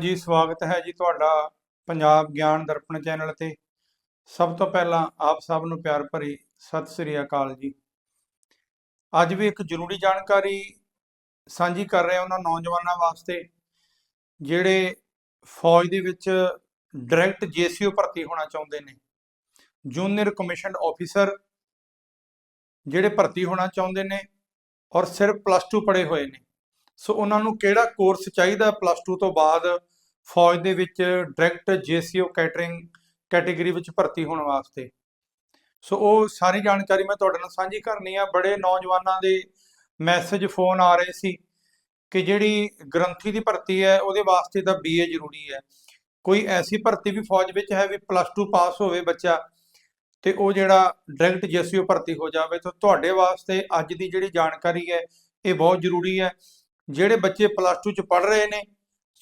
ਜੀ, ਸਵਾਗਤ ਹੈ ਜੀ ਤੁਹਾਡਾ ਪੰਜਾਬ ਗਿਆਨ ਦਰਪਣ ਚੈਨਲ ਤੇ। ਸਭ ਤੋਂ ਪਹਿਲਾਂ ਆਪ ਸਭ ਨੂੰ ਪਿਆਰ ਭਰੀ ਸਤਿ ਸ੍ਰੀ ਅਕਾਲ ਜੀ। ਅੱਜ ਵੀ ਇੱਕ ਜ਼ਰੂਰੀ ਜਾਣਕਾਰੀ ਸਾਂਝੀ ਕਰ ਰਹੇ ਉਹਨਾਂ ਨੌਜਵਾਨਾਂ ਵਾਸਤੇ, ਜਿਹੜੇ ਫੌਜ ਦੇ ਵਿੱਚ ਡਾਇਰੈਕਟ ਜੀਸੀਓ ਭਰਤੀ ਹੋਣਾ ਚਾਹੁੰਦੇ ਨੇ। ਜੂਨੀਅਰ ਕਮਿਸ਼ਨਡ ਆਫੀਸਰ ਜਿਹੜੇ ਭਰਤੀ ਹੋਣਾ ਚਾਹੁੰਦੇ ਨੇ ਔਰ ਸਿਰਫ ਪਲੱਸ 2 ਪੜ੍ਹੇ ਹੋਏ ਨੇ। ਸੋ ਉਹਨਾਂ ਨੂੰ ਕਿਹੜਾ ਕੋਰਸ ਚਾਹੀਦਾ ਪਲੱਸ 2 ਤੋਂ ਬਾਅਦ? ਫੌਜ ਦੇ ਵਿੱਚ ਡਾਇਰੈਕਟ ਜੀਸੀਓ ਕੈਟਰਿੰਗ ਕੈਟਾਗਰੀ ਵਿੱਚ ਭਰਤੀ ਹੋਣ ਵਾਸਤੇ। ਸੋ ਉਹ ਸਾਰੀ ਜਾਣਕਾਰੀ ਮੈਂ ਤੁਹਾਡੇ ਨਾਲ ਸਾਂਝੀ ਕਰਨੀ ਆ। ਬੜੇ ਨੌਜਵਾਨਾਂ ਦੇ ਮੈਸੇਜ ਫੋਨ ਆ ਰਹੇ ਸੀ ਕਿ ਜਿਹੜੀ ਗ੍ਰੰਥੀ ਦੀ ਭਰਤੀ ਹੈ, ਉਹਦੇ ਵਾਸਤੇ ਤਾਂ ਬੀਏ ਜ਼ਰੂਰੀ ਹੈ। ਕੋਈ ਐਸੀ ਭਰਤੀ ਵੀ ਫੌਜ ਵਿੱਚ ਹੈ ਵੀ ਪਲੱਸ 2 ਪਾਸ ਹੋਵੇ ਬੱਚਾ ਤੇ ਉਹ ਜਿਹੜਾ ਡਾਇਰੈਕਟ ਜੀਸੀਓ ਭਰਤੀ ਹੋ ਜਾਵੇ, ਤਾਂ ਤੁਹਾਡੇ ਵਾਸਤੇ ਅੱਜ ਦੀ ਜਿਹੜੀ ਜਾਣਕਾਰੀ ਹੈ, ਇਹ ਬਹੁਤ ਜ਼ਰੂਰੀ ਹੈ। ਜਿਹੜੇ ਬੱਚੇ ਪਲੱਸ 2 ਚ ਪੜ ਰਹੇ ਨੇ,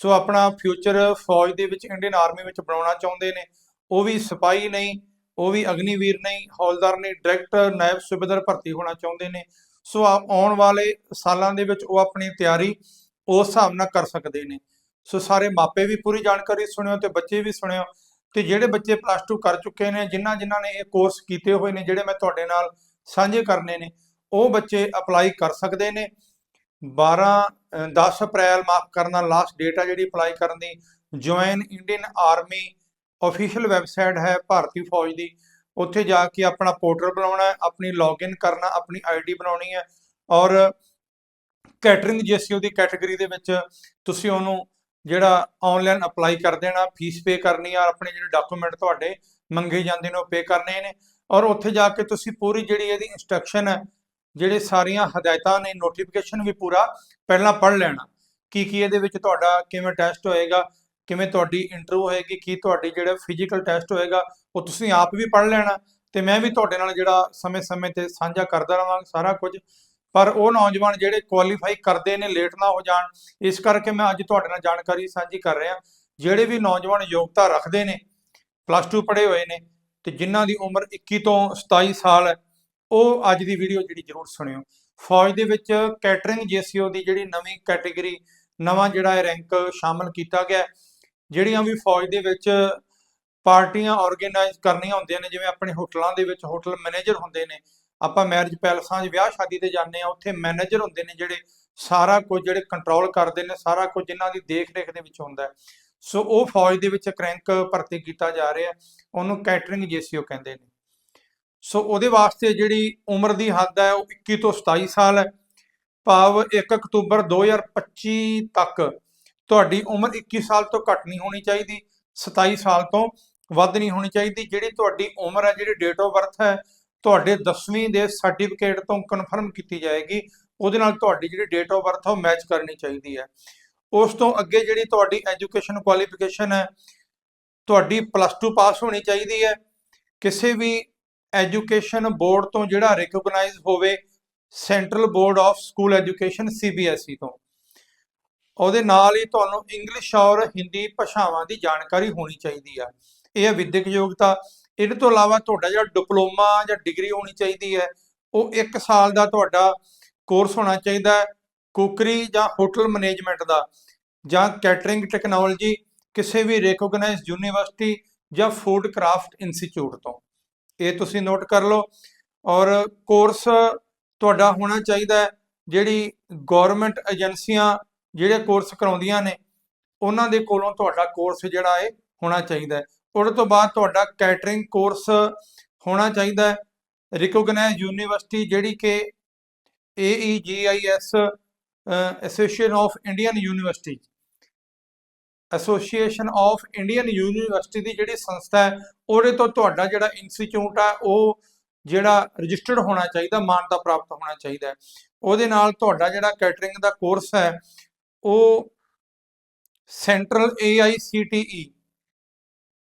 ਸੋ ਆਪਣਾ ਫਿਊਚਰ ਫੌਜ ਦੇ ਵਿੱਚ ਇੰਡੀਅਨ ਆਰਮੀ ਵਿੱਚ ਬਣਾਉਣਾ ਚਾਹੁੰਦੇ ਨੇ। ਉਹ ਵੀ ਸਿਪਾਹੀ ਨਹੀਂ, ਉਹ ਵੀ ਅਗਨੀਵੀਰ ਨਹੀਂ, ਹੌਲਦਾਰ ਨਹੀਂ ਡਾਇਰੈਕਟ ਨਾਇਬ ਸੂਬੇਦਾਰ ਭਰਤੀ ਹੋਣਾ ਚਾਹੁੰਦੇ ਨੇ। ਸੋ ਆਉਣ ਵਾਲੇ ਸਾਲਾਂ ਦੇ ਵਿੱਚ ਉਹ ਆਪਣੀ ਤਿਆਰੀ ਉਸ ਹਿਸਾਬ ਨਾਲ ਕਰ ਸਕਦੇ ਨੇ। ਸੋ ਸਾਰੇ ਮਾਪੇ ਵੀ ਪੂਰੀ ਜਾਣਕਾਰੀ ਸੁਣਿਓ ਤੇ ਬੱਚੇ ਵੀ ਸੁਣਿਓ। ਤੇ ਜਿਹੜੇ ਬੱਚੇ ਪਲੱਸ 2 ਕਰ ਚੁੱਕੇ ਨੇ, ਜਿਨ੍ਹਾਂ ਜਿਨ੍ਹਾਂ ਨੇ ਇਹ ਕੋਰਸ ਕੀਤੇ ਹੋਏ ਨੇ, ਜਿਹੜੇ ਮੈਂ ਤੁਹਾਡੇ ਨਾਲ ਸਾਂਝੇ ਕਰਨੇ ਨੇ, ਉਹ ਬੱਚੇ ਅਪਲਾਈ ਕਰ ਸਕਦੇ ਨੇ। 12 ਅ, 10 ਅਪ੍ਰੈਲ ਮਾਫ ਕਰਨਾ ਲਾਸਟ ਡੇਟ ਆ ਜਿਹੜੀ ਅਪਲਾਈ ਕਰਨ ਦੀ। Join Indian army official website ਹੈ ਭਾਰਤੀ ਫੌਜ ਦੀ। ਉੱਥੇ ਜਾ ਕੇ ਆਪਣਾ ਪੋਰਟਲ ਬਣਾਉਣਾ ਹੈ ਆਪਣੀ ਲੌਗਇਨ ਕਰਨਾ ਆਪਣੀ ਆਈਡੀ ਬਣਾਉਣੀ ਹੈ ਔਰ ਕੈਟਰਿੰਗ ਜੀਸੀਓ ਦੀ ਕੈਟਾਗਰੀ ਦੇ ਵਿੱਚ ਤੁਸੀਂ ਉਹਨੂੰ ਜਿਹੜਾ ਆਨਲਾਈਨ ਅਪਲਾਈ ਕਰ ਦੇਣਾ ਫੀਸ ਪੇ ਕਰਨੀ ਆ ਆਪਣੇ ਜਿਹੜੇ ਡਾਕੂਮੈਂਟ ਤੁਹਾਡੇ ਮੰਗੇ ਜਾਂਦੇ ਨੇ ਉਹ ਪੇ ਕਰਨੇ ਨੇ। ਔਰ ਉੱਥੇ ਜਾ ਕੇ ਤੁਸੀਂ ਪੂਰੀ ਜਿਹੜੀ ਇਹਦੀ ਇਨਸਟਰਕਸ਼ਨ ਹੈ ਜਿਹੜੇ ਸਾਰੀਆਂ ਹਦਾਇਤਾਂ ਨੇ ਨੋਟੀਫਿਕੇਸ਼ਨ ਵੀ ਪੂਰਾ ਪਹਿਲਾਂ ਪੜ੍ਹ ਲੈਣਾ। ਕੀ ਕੀ ਇਹਦੇ ਵਿੱਚ ਤੁਹਾਡਾ ਕਿਵੇਂ ਟੈਸਟ ਹੋਏਗਾ, ਕਿਵੇਂ ਤੁਹਾਡੀ ਇੰਟਰਵਿਊ ਹੋਏਗੀ, ਕੀ ਤੁਹਾਡੀ ਜਿਹੜਾ ਫਿਜ਼ੀਕਲ ਟੈਸਟ ਹੋਏਗਾ, ਉਹ ਤੁਸੀਂ ਆਪ ਵੀ ਪੜ੍ਹ ਲੈਣਾ ਤੇ ਮੈਂ ਵੀ ਤੁਹਾਡੇ ਨਾਲ ਜਿਹੜਾ ਸਮੇਂ-ਸਮੇਂ ਤੇ ਸਾਂਝਾ ਕਰਦਾ ਰਵਾਂਗਾ ਸਾਰਾ ਕੁਝ। ਪਰ ਉਹ ਨੌਜਵਾਨ ਜਿਹੜੇ ਕੁਆਲੀਫਾਈ ਕਰਦੇ ਨੇ ਲੇਟ ਨਾ ਹੋ ਜਾਣ, ਇਸ ਕਰਕੇ ਮੈਂ ਅੱਜ ਤੁਹਾਡੇ ਨਾਲ ਜਾਣਕਾਰੀ ਸਾਂਝੀ ਕਰ ਰਿਹਾ। ਜਿਹੜੇ ਵੀ ਨੌਜਵਾਨ ਯੋਗਤਾ ਰੱਖਦੇ ਨੇ ਪਲੱਸ 2 ਪੜ੍ਹੇ ਹੋਏ ਨੇ ਤੇ ਜਿਨ੍ਹਾਂ ਦੀ ਉਮਰ 21 ਤੋਂ 27 ਸਾਲ ਹੈ ਉਹ ਅੱਜ ਦੀ ਵੀਡੀਓ ਜਿਹੜੀ ਜ਼ਰੂਰ ਸੁਣਿਓ। ਫੌਜ ਦੇ ਵਿੱਚ ਕੈਟਰਿੰਗ ਜੀਸੀਓ ਦੀ ਜਿਹੜੀ ਨਵੀਂ ਕੈਟਾਗਰੀ ਨਵਾਂ ਜਿਹੜਾ ਰੈਂਕ ਸ਼ਾਮਲ ਕੀਤਾ ਗਿਆ ਜਿਹੜੀਆਂ ਵੀ ਫੌਜ ਦੇ ਵਿੱਚ ਪਾਰਟੀਆਂ ਆਰਗੇਨਾਈਜ਼ ਕਰਨੀਆਂ ਹੁੰਦੀਆਂ ਨੇ, ਜਿਵੇਂ ਆਪਣੇ ਹੋਟਲਾਂ ਦੇ ਵਿੱਚ ਹੋਟਲ ਮੈਨੇਜਰ ਹੁੰਦੇ ਨੇ, ਆਪਾਂ ਮੈਰਿਜ ਪੈਲਸਾਂ 'ਚ ਵਿਆਹ ਸ਼ਾਦੀ ਤੇ ਜਾਂਦੇ ਆ ਉੱਥੇ ਮੈਨੇਜਰ ਹੁੰਦੇ ਨੇ ਜਿਹੜੇ ਸਾਰਾ ਕੁਝ ਜਿਹੜੇ ਕੰਟਰੋਲ ਕਰਦੇ ਨੇ, ਸਾਰਾ ਕੁਝ ਜਿਨ੍ਹਾਂ ਦੀ ਦੇਖ ਰੇਖ ਦੇ ਵਿੱਚ ਹੁੰਦਾ ਸੋ ਉਹ ਫੌਜ ਦੇ ਵਿੱਚ ਕ੍ਰੈਂਕ ਭਰਤੀ ਕੀਤਾ ਜਾ ਰਿਹਾ ਉਹਨੂੰ ਕੈਟਰਿੰਗ ਜੀਸੀਓ ਕਹਿੰਦੇ ਨੇ। ਸੋ ਉਹਦੇ ਵਾਸਤੇ ਜਿਹੜੀ ਉਮਰ ਦੀ ਹੱਦ ਹੈ, ਉਹ 21 ਤੋਂ 27 ਸਾਲ ਹੈ। ਭਾਵ 1 ਅਕਤੂਬਰ 2025 ਤੱਕ ਤੁਹਾਡੀ ਉਮਰ 21 ਸਾਲ ਤੋਂ ਘੱਟ ਨਹੀਂ ਹੋਣੀ ਚਾਹੀਦੀ 27 ਸਾਲ ਤੋਂ ਵੱਧ ਨਹੀਂ ਹੋਣੀ ਚਾਹੀਦੀ। ਜਿਹੜੀ ਤੁਹਾਡੀ ਉਮਰ ਹੈ, ਜਿਹੜੀ ਡੇਟ ਆਫ ਬਰਥ ਹੈ, ਤੁਹਾਡੇ 10ਵੀਂ ਦੇ ਸਰਟੀਫਿਕੇਟ ਤੋਂ ਕਨਫਰਮ ਕੀਤੀ ਜਾਏਗੀ। ਉਹਦੇ ਨਾਲ ਤੁਹਾਡੀ ਜਿਹੜੀ ਡੇਟ ਆਫ ਬਰਥ ਹੈ, ਉਹ ਮੈਚ ਕਰਨੀ ਚਾਹੀਦੀ ਹੈ। ਉਸ ਤੋਂ ਅੱਗੇ ਜਿਹੜੀ ਤੁਹਾਡੀ ਐਜੂਕੇਸ਼ਨ ਕੁਆਲੀਫਿਕੇਸ਼ਨ ਹੈ, ਤੁਹਾਡੀ ਪਲੱਸ 2 ਪਾਸ ਹੋਣੀ ਚਾਹੀਦੀ ਹੈ। ਕਿਸੇ ਵੀ ਐਜੂਕੇਸ਼ਨ ਬੋਰਡ ਤੋਂ ਜਿਹੜਾ ਰਿਕਗਨਾਈਜ਼ ਹੋਵੇ central board of school education CBSE ਤੋਂ। ਉਹਦੇ ਨਾਲ ਹੀ ਤੁਹਾਨੂੰ ਇੰਗਲਿਸ਼ ਔਰ ਹਿੰਦੀ ਭਾਸ਼ਾਵਾਂ ਦੀ ਜਾਣਕਾਰੀ ਹੋਣੀ ਚਾਹੀਦੀ ਆ। ਇਹ ਹੈ ਵਿਦਿਅਕ ਯੋਗਤਾ। ਇਹਦੇ ਤੋਂ ਇਲਾਵਾ ਤੁਹਾਡਾ ਜਿਹੜਾ ਡਿਪਲੋਮਾ ਜਾਂ ਡਿਗਰੀ ਹੋਣੀ ਚਾਹੀਦੀ ਹੈ, ਉਹ 1 ਸਾਲ ਦਾ ਤੁਹਾਡਾ ਕੋਰਸ ਹੋਣਾ ਚਾਹੀਦਾ ਹੈ, ਕੁਕਰੀ ਜਾਂ ਹੋਟਲ ਮੈਨੇਜਮੈਂਟ ਦਾ ਜਾਂ ਕੈਟਰਿੰਗ ਟੈਕਨੋਲੋਜੀ, ਕਿਸੇ ਵੀ ਰੈਕੋਗਨਾਈਜ਼ਡ ਯੂਨੀਵਰਸਿਟੀ ਜਾਂ ਫੂਡ ਕਰਾਫਟ ਇੰਸਟੀਚਿਊਟ ਤੋਂ। ਇਹ ਤੁਸੀਂ ਨੋਟ ਕਰ ਲਓ। ਔਰ ਕੋਰਸ ਤੁਹਾਡਾ ਹੋਣਾ ਚਾਹੀਦਾ ਹੈ, ਜਿਹੜੀ ਗਵਰਨਮੈਂਟ ਏਜੰਸੀਆਂ ਜਿਹੜੇ ਕੋਰਸ ਕਰਾਉਂਦੀਆਂ ਨੇ, ਉਹਨਾਂ ਦੇ ਕੋਲੋਂ ਤੁਹਾਡਾ ਕੋਰਸ ਜਿਹੜਾ ਹੈ ਹੋਣਾ ਚਾਹੀਦਾ ਹੈ। ਉਹਦੇ ਤੋਂ ਬਾਅਦ ਤੁਹਾਡਾ ਕੈਟਰਿੰਗ ਕੋਰਸ ਹੋਣਾ ਚਾਹੀਦਾ ਹੈ। ਰਿਕੋਗਨਾਈਜ਼ਡ ਯੂਨੀਵਰਸਿਟੀ ਜਿਹੜੀ ਕਿ AEGIS association of Indian university association of Indian university ਦੀ ਜਿਹੜੀ ਸੰਸਥਾ ਹੈ, ਉਹਦੇ ਤੋਂ ਤੁਹਾਡਾ ਜਿਹੜਾ ਇੰਸਟੀਚਿਊਟ ਆ, ਉਹ ਜਿਹੜਾ ਰਜਿਸਟਰਡ ਹੋਣਾ ਚਾਹੀਦਾ, ਮਾਨਤਾ ਪ੍ਰਾਪਤ ਹੋਣਾ ਚਾਹੀਦਾ ਹੈ। ਉਹਦੇ ਨਾਲ ਤੁਹਾਡਾ ਜਿਹੜਾ ਕੈਟਰਿੰਗ ਦਾ ਕੋਰਸ ਹੈ, ਉਹ ਸੈਂਟਰਲ AICTE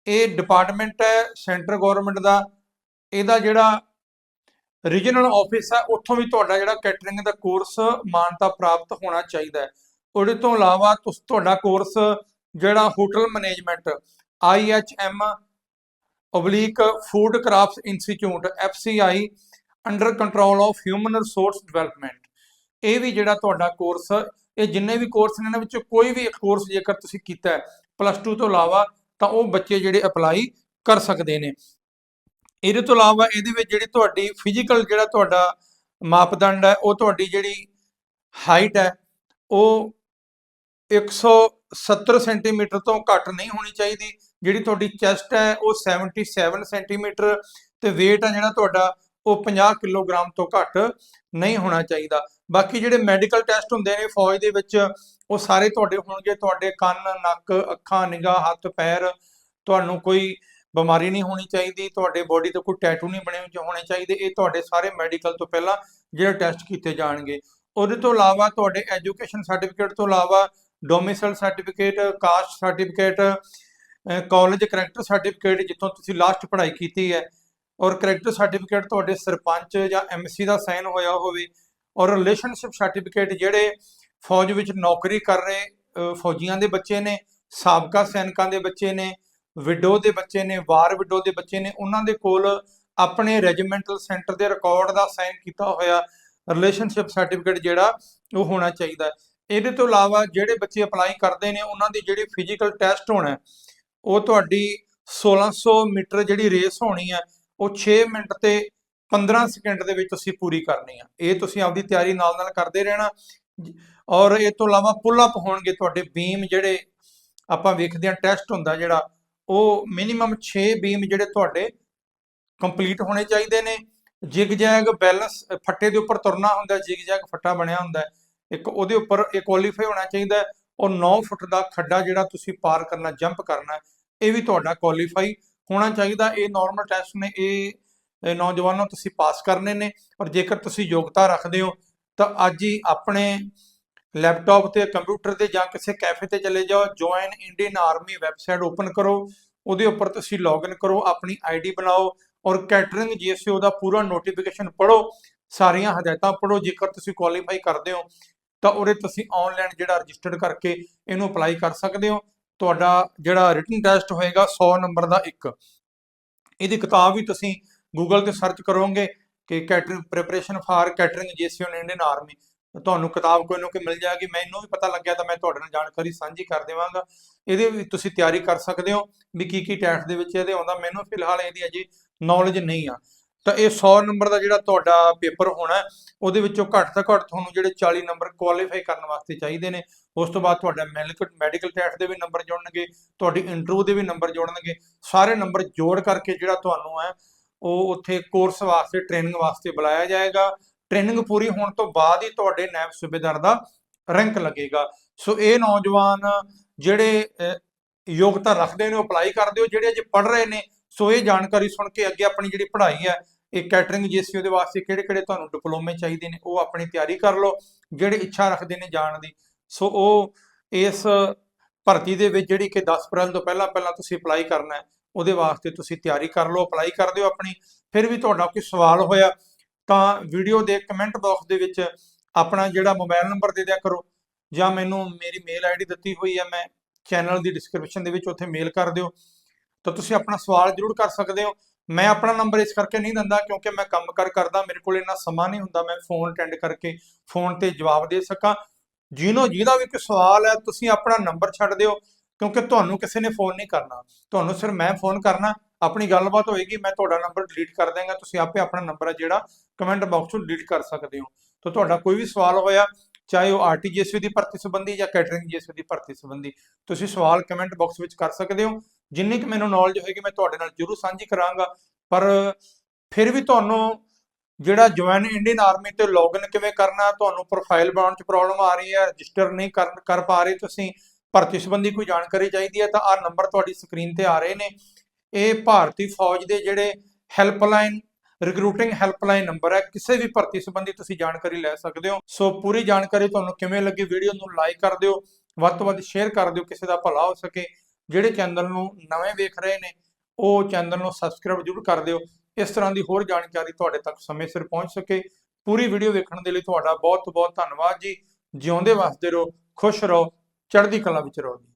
ਇਹ ਡਿਪਾਰਟਮੈਂਟ ਹੈ ਸੈਂਟਰ ਗਵਰਨਮੈਂਟ ਦਾ। ਇਹਦਾ ਜਿਹੜਾ ਰੀਜਨਲ ਆਫਿਸ ਹੈ ਉੱਥੋਂ ਵੀ ਤੁਹਾਡਾ ਜਿਹੜਾ ਕੈਟਰਿੰਗ ਦਾ ਕੋਰਸ ਮਾਨਤਾ ਪ੍ਰਾਪਤ ਹੋਣਾ ਚਾਹੀਦਾ ਹੈ। ਉਹਦੇ ਤੋਂ ਇਲਾਵਾ ਤੁਹਾਡਾ ਕੋਰਸ ਜਿਹੜਾ hotel management IHM oblique food crafts institute FCI under control of human resource development ਇਹ ਵੀ ਜਿਹੜਾ ਤੁਹਾਡਾ ਕੋਰਸ ਇਹ ਜਿੰਨੇ ਵੀ ਕੋਰਸ ਨੇ, ਇਹਨਾਂ ਵਿੱਚੋਂ ਕੋਈ ਵੀ ਇੱਕ ਕੋਰਸ ਜੇਕਰ ਤੁਸੀਂ ਕੀਤਾ ਹੈ ਪਲੱਸ 2 ਤੋਂ ਇਲਾਵਾ, ਤਾਂ ਉਹ ਬੱਚੇ ਜਿਹੜੇ ਅਪਲਾਈ ਕਰ ਸਕਦੇ ਨੇ। ਇਹਦੇ ਤੋਂ ਇਲਾਵਾ ਇਹਦੇ ਵਿੱਚ ਜਿਹੜੀ ਤੁਹਾਡੀ ਫਿਜ਼ੀਕਲ ਜਿਹੜਾ ਤੁਹਾਡਾ ਮਾਪਦੰਡ ਹੈ, ਉਹ ਤੁਹਾਡੀ ਜਿਹੜੀ ਹਾਈਟ ਹੈ, ਉਹ 170 ਸੈਂਟੀਮੀਟਰ ਤੋਂ ਘੱਟ ਨਹੀਂ ਹੋਣੀ ਚਾਹੀਦੀ। ਜਿਹੜੀ ਤੁਹਾਡੀ ਚੈਸਟ ਹੈ, ਉਹ 77 ਸੈਂਟੀਮੀਟਰ ਤੇ weight ਹੈ ਜਿਹੜਾ ਤੁਹਾਡਾ, ਉਹ 50 ਕਿਲੋਗ੍ਰਾਮ ਤੋਂ ਘੱਟ ਨਹੀਂ ਹੋਣਾ ਚਾਹੀਦਾ। ਬਾਕੀ ਜਿਹੜੇ ਮੈਡੀਕਲ ਟੈਸਟ ਹੁੰਦੇ ਨੇ ਫੌਜ ਦੇ ਵਿੱਚ, ਉਹ ਸਾਰੇ ਤੁਹਾਡੇ ਹੋਣਗੇ। ਤੁਹਾਡੇ ਕੰਨ, ਨੱਕ, ਅੱਖਾਂ, ਨਿਗਾਹ, ਹੱਥ, ਪੈਰ, ਤੁਹਾਨੂੰ ਕੋਈ ਬਿਮਾਰੀ ਨਹੀਂ ਹੋਣੀ ਚਾਹੀਦੀ। ਤੁਹਾਡੇ ਬੋਡੀ ਤੇ ਕੋਈ ਟੈਟੂ ਨਹੀਂ ਬਣੇ ਹੋਣੇ ਚਾਹੀਦੇ। ਇਹ ਤੁਹਾਡੇ ਸਾਰੇ ਮੈਡੀਕਲ ਤੋਂ ਪਹਿਲਾਂ ਜਿਹੜੇ ਟੈਸਟ ਕੀਤੇ ਜਾਣਗੇ। ਉਹਦੇ ਤੋਂ ਇਲਾਵਾ ਤੁਹਾਡੇ ਐਜੂਕੇਸ਼ਨ ਸਰਟੀਫਿਕੇਟ ਤੋਂ ਇਲਾਵਾ domicile certificate caste certificate college character certificate ਜਿੱਥੋਂ ਤੁਸੀਂ ਲਾਸਟ ਪੜ੍ਹਾਈ ਕੀਤੀ ਹੈ। ਔਰ ਕਰੈਕਟਰ ਸਰਟੀਫਿਕੇਟ ਤੁਹਾਡੇ ਸਰਪੰਚ ਜਾਂ ਐਮਸੀ ਦਾ ਸਾਈਨ ਹੋਇਆ ਹੋਵੇ। ਔਰ ਰਿਲੇਸ਼ਨਸ਼ਿਪ ਸਰਟੀਫਿਕੇਟ ਜਿਹੜੇ ਫੌਜ ਵਿੱਚ ਨੌਕਰੀ ਕਰ ਰਹੇ ਫੌਜੀਆਂ ਦੇ ਬੱਚੇ ਨੇ, ਸਾਬਕਾ ਸੈਨਿਕਾਂ ਦੇ ਬੱਚੇ ਨੇ ਵਿਡੋ ਦੇ ਬੱਚੇ ਨੇ, ਵਾਰ ਵਿਡੋ ਦੇ ਬੱਚੇ ਨੇ, ਉਹਨਾਂ ਦੇ ਕੋਲ ਆਪਣੇ ਰੈਜੀਮੈਂਟਲ ਸੈਂਟਰ ਦੇ ਰਿਕਾਰਡ ਦਾ ਸਾਈਨ ਕੀਤਾ ਹੋਇਆ। ਰਿਲੇਸ਼ਨਸ਼ਿਪ ਸਰਟੀਫਿਕੇਟ ਜਿਹੜਾ ਉਹ ਹੋਣਾ ਚਾਹੀਦਾ। ਇਹਦੇ ਤੋਂ ਇਲਾਵਾ ਜਿਹੜੇ ਬੱਚੇ ਅਪਲਾਈ ਕਰਦੇ ਨੇ, ਉਹਨਾਂ ਦੀ ਜਿਹੜੀ ਫਿਜ਼ੀਕਲ ਟੈਸਟ ਹੋਣਾ, ਉਹ ਤੁਹਾਡੀ 1600 ਮੀਟਰ ਜਿਹੜੀ ਰੇਸ ਹੋਣੀ ਹੈ ਉਹ 6 ਮਿੰਟ ਤੇ 15 ਸਕਿੰਟ ਦੇ ਵਿੱਚ ਤੁਸੀਂ ਪੂਰੀ ਕਰਨੀ ਆ। ਇਹ ਤੁਸੀਂ ਆਪਦੀ ਤਿਆਰੀ ਨਾਲ ਨਾਲ ਕਰਦੇ ਰਹਿਣਾ। ਔਰ ਇਹ ਤੋਂ ਇਲਾਵਾ ਪੁੱਲ ਅਪ ਹੋਣਗੇ ਤੁਹਾਡੇ ਬੀਮ ਜਿਹੜੇ ਆਪਾਂ ਵੇਖਦੇ ਹਾਂ ਟੈਸਟ ਹੁੰਦਾ ਜਿਹੜਾ, ਉਹ ਮਿਨੀਮਮ 6 ਬੀਮ ਜਿਹੜੇ ਤੁਹਾਡੇ ਕੰਪਲੀਟ ਹੋਣੇ ਚਾਹੀਦੇ ਨੇ। ਜਿਗ ਜੈਗ ਬੈਲੈਂਸ ਫੱਟੇ ਦੇ ਉੱਪਰ ਤੁਰਨਾ ਹੁੰਦਾ ਜਿਗ ਜੈਗ ਫੱਟਾ ਬਣਿਆ ਹੁੰਦਾ। ਇੱਕ ਉਹਦੇ ਉੱਪਰ ਇਹ ਕੁਆਲੀਫਾਈ ਹੋਣਾ ਚਾਹੀਦਾ ਔਰ 9 ਫੁੱਟ ਦਾ ਖੱਡਾ ਜਿਹੜਾ ਤੁਸੀਂ ਪਾਰ ਕਰਨਾ ਜੰਪ ਕਰਨਾ, ਇਹ ਵੀ ਤੁਹਾਡਾ ਕੁਆਲੀਫਾਈ ਹੋਣਾ ਚਾਹੀਦਾ। ਇਹ ਨਾਰਮਲ ਟੈਸਟ ਨੇ, ਇਹ ਇਹ ਨੌਜਵਾਨੋ ਤੁਸੀਂ ਪਾਸ ਕਰਨੇ ਨੇ ਔਰ ਜੇਕਰ ਤੁਸੀਂ ਯੋਗਤਾ ਰੱਖਦੇ ਹੋ, ਤਾਂ ਅੱਜ ਹੀ ਆਪਣੇ ਲੈਪਟਾਪ ਤੇ ਕੰਪਿਊਟਰ ਤੇ ਜਾਂ ਕਿਸੇ ਕੈਫੇ ਤੇ ਚਲੇ ਜਾਓ join Indian army website open ਕਰੋ, ਉਹਦੇ ਉੱਪਰ ਤੁਸੀਂ ਲੌਗਇਨ ਕਰੋ, ਆਪਣੀ ਆਈਡੀ ਬਣਾਓ ਔਰ ਕੈਟਰਿੰਗ ਜੀਐਸਓ ਦਾ ਪੂਰਾ ਨੋਟੀਫਿਕੇਸ਼ਨ ਪੜੋ ਸਾਰੀਆਂ ਹਦਾਇਤਾਂ ਪੜੋ ਜੇਕਰ ਤੁਸੀਂ ਕੁਆਲੀਫਾਈ ਕਰਦੇ ਹੋ ਤਾਂ ਉਹਦੇ ਤੁਸੀਂ ਆਨਲਾਈਨ ਜਿਹੜਾ ਰਜਿਸਟਰਡ ਕਰਕੇ ਇਹਨੂੰ ਅਪਲਾਈ ਕਰ ਸਕਦੇ ਹੋ। ਤੁਹਾਡਾ ਜਿਹੜਾ ਰਿਟਨ ਟੈਸਟ ਹੋਏਗਾ 100 ਨੰਬਰ ਦਾ ਇੱਕ। ਇਹਦੀ ਕਿਤਾਬ ਵੀ ਤੁਸੀਂ ਗੂਗਲ ਤੇ ਸਰਚ ਕਰੋਗੇ ਕਿ catering preparation for catering GCO in Indian army ਤੁਹਾਨੂੰ ਕਿਤਾਬ ਕੋਈ ਨਾ ਕੋਈ ਮਿਲ ਜਾਏਗੀ। ਮੈਨੂੰ ਵੀ ਪਤਾ ਲੱਗਿਆ ਤਾਂ ਮੈਂ ਤੁਹਾਡੇ ਨਾਲ ਜਾਣਕਾਰੀ ਸਾਂਝੀ ਕਰ ਦੇਵਾਂਗਾ। ਇਹਦੇ ਵੀ ਤੁਸੀਂ ਤਿਆਰੀ ਕਰ ਸਕਦੇ ਹੋ ਵੀ ਕੀ ਕੀ ਟੈਸਟ ਦੇ ਵਿੱਚ ਇਹਦੇ ਆਉਂਦਾ। ਮੈਨੂੰ ਫਿਲਹਾਲ ਇਹਦੀ ਅਜੇ ਨੌਲੇਜ ਨਹੀਂ ਆ। ਤਾਂ ਇਹ 100 ਨੰਬਰ ਦਾ ਜਿਹੜਾ ਤੁਹਾਡਾ ਪੇਪਰ ਹੋਣਾ ਉਹਦੇ ਵਿੱਚੋਂ ਘੱਟ ਤੋਂ ਘੱਟ ਤੁਹਾਨੂੰ ਜਿਹੜੇ 40 ਨੰਬਰ ਕੁਆਲੀਫਾਈ ਕਰਨ ਵਾਸਤੇ ਚਾਹੀਦੇ ਨੇ। ਉਸ ਤੋਂ ਬਾਅਦ ਤੁਹਾਡਾ ਮੈਡੀਕਲ ਮੈਡੀਕਲ ਟੈਸਟ ਦੇ ਵੀ ਨੰਬਰ ਜੁੜਨਗੇ, ਤੁਹਾਡੀ ਇੰਟਰਵਿਊ ਦੇ ਵੀ ਨੰਬਰ ਜੋੜਨਗੇ। ਸਾਰੇ ਨੰਬਰ ਜੋੜ ਕਰਕੇ ਜਿਹੜਾ ਤੁਹਾਨੂੰ ਹੈ, ਉਹ ਉੱਥੇ ਕੋਰਸ ਵਾਸਤੇ ਟ੍ਰੇਨਿੰਗ ਵਾਸਤੇ ਬੁਲਾਇਆ ਜਾਏਗਾ। ਟ੍ਰੇਨਿੰਗ ਪੂਰੀ ਹੋਣ ਤੋਂ ਬਾਅਦ ਹੀ ਤੁਹਾਡੇ ਨਾਇਬ ਸੂਬੇਦਾਰ ਦਾ ਰੈਂਕ ਲੱਗੇਗਾ। ਸੋ ਇਹ ਨੌਜਵਾਨ ਜਿਹੜੇ ਯੋਗਤਾ ਰੱਖਦੇ ਨੇ, ਉਹ ਅਪਲਾਈ ਕਰਦੇ ਹੋ। ਜਿਹੜੇ ਅਜੇ ਪੜ ਰਹੇ ਨੇ ਸੋ ਇਹ ਜਾਣਕਾਰੀ ਸੁਣ ਕੇ ਅੱਗੇ ਆਪਣੀ ਜਿਹੜੀ ਪੜ੍ਹਾਈ ਹੈ, ਇਹ ਕੈਟਰਿੰਗ ਜੀਸੀਓ ਦੇ ਵਾਸਤੇ ਕਿਹੜੇ ਕਿਹੜੇ ਤੁਹਾਨੂੰ ਡਿਪਲੋਮੇ ਚਾਹੀਦੇ ਨੇ, ਉਹ ਆਪਣੀ ਤਿਆਰੀ ਕਰ ਲਓ, ਜਿਹੜੇ ਇੱਛਾ ਰੱਖਦੇ ਨੇ ਜਾਣ ਦੀ। ਸੋ ਉਹ ਇਸ ਭਰਤੀ ਦੇ ਵਿੱਚ ਜਿਹੜੀ ਕਿ 10 ਅਪ੍ਰੈਲ ਤੋਂ ਪਹਿਲਾਂ ਪਹਿਲਾਂ ਤੁਸੀਂ ਅਪਲਾਈ ਕਰਨਾ ਹੈ, ਉਹਦੇ ਵਾਸਤੇ ਤੁਸੀਂ ਤਿਆਰੀ ਕਰ ਲਓ ਅਪਲਾਈ ਕਰ ਦਿਓ ਆਪਣੀ। ਫਿਰ ਵੀ ਤੁਹਾਡਾ ਕੋਈ ਸਵਾਲ ਹੋਇਆ, ਤਾਂ ਵੀਡੀਓ ਦੇ ਕਮੈਂਟ ਬਾਕਸ ਦੇ ਵਿੱਚ ਆਪਣਾ ਜਿਹੜਾ ਮੋਬਾਈਲ ਨੰਬਰ ਦੇ ਦਿਆ ਕਰੋ, ਜਾਂ ਮੈਨੂੰ ਮੇਰੀ ਮੇਲ ਆਈਡੀ ਦਿੱਤੀ ਹੋਈ ਹੈ, ਮੈਂ ਚੈਨਲ ਦੀ ਡਿਸਕ੍ਰਿਪਸ਼ਨ ਦੇ ਵਿੱਚ ਉੱਥੇ ਮੇਲ ਕਰ ਦਿਓ। ਤਾਂ ਤੁਸੀਂ ਆਪਣਾ ਸਵਾਲ ਜ਼ਰੂਰ ਕਰ ਸਕਦੇ ਹੋ। ਮੈਂ ਆਪਣਾ ਨੰਬਰ ਇਸ ਕਰਕੇ ਨਹੀਂ ਦਿੰਦਾ ਕਿਉਂਕਿ ਮੈਂ ਕੰਮ ਕਰ ਕਰਦਾ, ਮੇਰੇ ਕੋਲ ਇੰਨਾ ਸਮਾਂ ਨਹੀਂ ਹੁੰਦਾ, ਮੈਂ ਫੋਨ ਅਟੈਂਡ ਕਰਕੇ ਫੋਨ ਤੇ ਜਵਾਬ ਦੇ ਸਕਾਂ। ਜਿਹਨੂੰ ਜਿਹਦਾ ਵੀ ਕੋਈ ਸਵਾਲ ਹੈ, ਤੁਸੀਂ ਆਪਣਾ ਨੰਬਰ ਛੱਡ ਦਿਓ ਕਿਉਂਕਿ ਤੁਹਾਨੂੰ ਕਿਸੇ ਨੇ ਫੋਨ ਨਹੀਂ ਕਰਨਾ। ਤੁਹਾਨੂੰ ਸਿਰ ਮੈਂ ਫੋਨ ਕਰਨਾ, ਆਪਣੀ ਗੱਲਬਾਤ ਹੋਏਗੀ, ਮੈਂ ਤੁਹਾਡਾ ਨੰਬਰ ਡਿਲੀਟ ਕਰ ਦਾਂਗਾ ਤੁਸੀਂ ਆਪੇ ਆਪਣਾ ਨੰਬਰ ਹੈ ਜਿਹੜਾ ਕਮੈਂਟ ਬਾਕਸ ਤੋਂ ਡਿਲੀਟ ਕਰ ਸਕਦੇ ਹੋ। ਤਾਂ ਤੁਹਾਡਾ ਕੋਈ ਵੀ ਸਵਾਲ ਹੋਇਆ, ਚਾਹੇ ਉਹ ਆਰਟੀਜੀਐਸਸੀ ਦੀ ਭਰਤੀ ਸੰਬੰਧੀ ਜਾਂ ਕੈਟਰਿੰਗ ਜੀਐਸਸੀ ਦੀ ਭਰਤੀ ਸੰਬੰਧੀ, ਤੁਸੀਂ ਸਵਾਲ ਕਮੈਂਟ ਬਾਕਸ ਵਿੱਚ ਕਰ ਸਕਦੇ ਹੋ। ਜਿੰਨੀ ਕਿ ਮੈਨੂੰ ਨੌਲੇਜ ਹੋਏਗੀ ਮੈਂ ਤੁਹਾਡੇ ਨਾਲ ਜ਼ਰੂਰ ਸਾਂਝੀ ਕਰਾਂਗਾ। ਪਰ ਫਿਰ ਵੀ ਤੁਹਾਨੂੰ ਜਿਹੜਾ ਜੁਆਇਨ ਇੰਡੀਅਨ ਆਰਮੀ ਤੇ ਲੌਗਇਨ ਕਿਵੇਂ ਕਰਨਾ, ਤੁਹਾਨੂੰ ਪ੍ਰੋਫਾਈਲ ਬਣਾਉਣ 'ਚ ਪ੍ਰੋਬਲਮ ਆ ਰਹੀ ਹੈ ਰਜਿਸਟਰ ਨਹੀਂ ਕਰ ਪਾ ਰਹੇ ਤੁਸੀਂ ਭਰਤੀ ਸੰਬੰਧੀ ਕੋਈ ਜਾਣਕਾਰੀ ਚਾਹੀਦੀ ਹੈ ਤਾਂ ਆਹ ਨੰਬਰ ਤੁਹਾਡੀ ਸਕਰੀਨ ਤੇ ਆ ਰਹੇ ਨੇ। ਇਹ ਭਾਰਤੀ ਫੌਜ ਦੇ ਜਿਹੜੇ ਹੈਲਪਲਾਈਨ ਰਿਕਰੂਟਿੰਗ ਹੈਲਪਲਾਈਨ ਨੰਬਰ ਹੈ, ਕਿਸੇ ਵੀ ਭਰਤੀ ਸੰਬੰਧੀ ਤੁਸੀਂ ਜਾਣਕਾਰੀ ਲੈ ਸਕਦੇ ਹੋ। ਸੋ ਪੂਰੀ ਜਾਣਕਾਰੀ ਤੁਹਾਨੂੰ ਕਿਵੇਂ ਲੱਗੀ ਵੀਡੀਓ ਨੂੰ ਲਾਈਕ ਕਰ ਦਿਓ, ਵੱਧ ਤੋਂ ਵੱਧ ਸ਼ੇਅਰ ਕਰ ਦਿਓ, ਕਿਸੇ ਦਾ ਭਲਾ ਹੋ ਸਕੇ। ਜਿਹੜੇ ਚੈਨਲ ਨੂੰ ਨਵੇਂ ਵੇਖ ਰਹੇ ਨੇ, ਉਹ ਚੈਨਲ ਨੂੰ ਸਬਸਕ੍ਰਾਈਬ ਜ਼ਰੂਰ ਕਰ ਦਿਓ। ਇਸ ਤਰ੍ਹਾਂ ਦੀ ਹੋਰ ਜਾਣਕਾਰੀ ਤੁਹਾਡੇ ਤੱਕ ਸਮੇਂ ਸਿਰ ਪਹੁੰਚ ਸਕੇ। ਪੂਰੀ ਵੀਡੀਓ ਵੇਖਣ ਦੇ ਲਈ ਤੁਹਾਡਾ ਬਹੁਤ ਬਹੁਤ ਧੰਨਵਾਦ ਜੀ। ਜਿਉਂਦੇ ਵਸਦੇ ਰਹੋ, ਖੁਸ਼ ਰਹੋ, ਚੜ੍ਹਦੀ ਕਲਾ ਵਿੱਚ ਰਹੋ ਜੀ।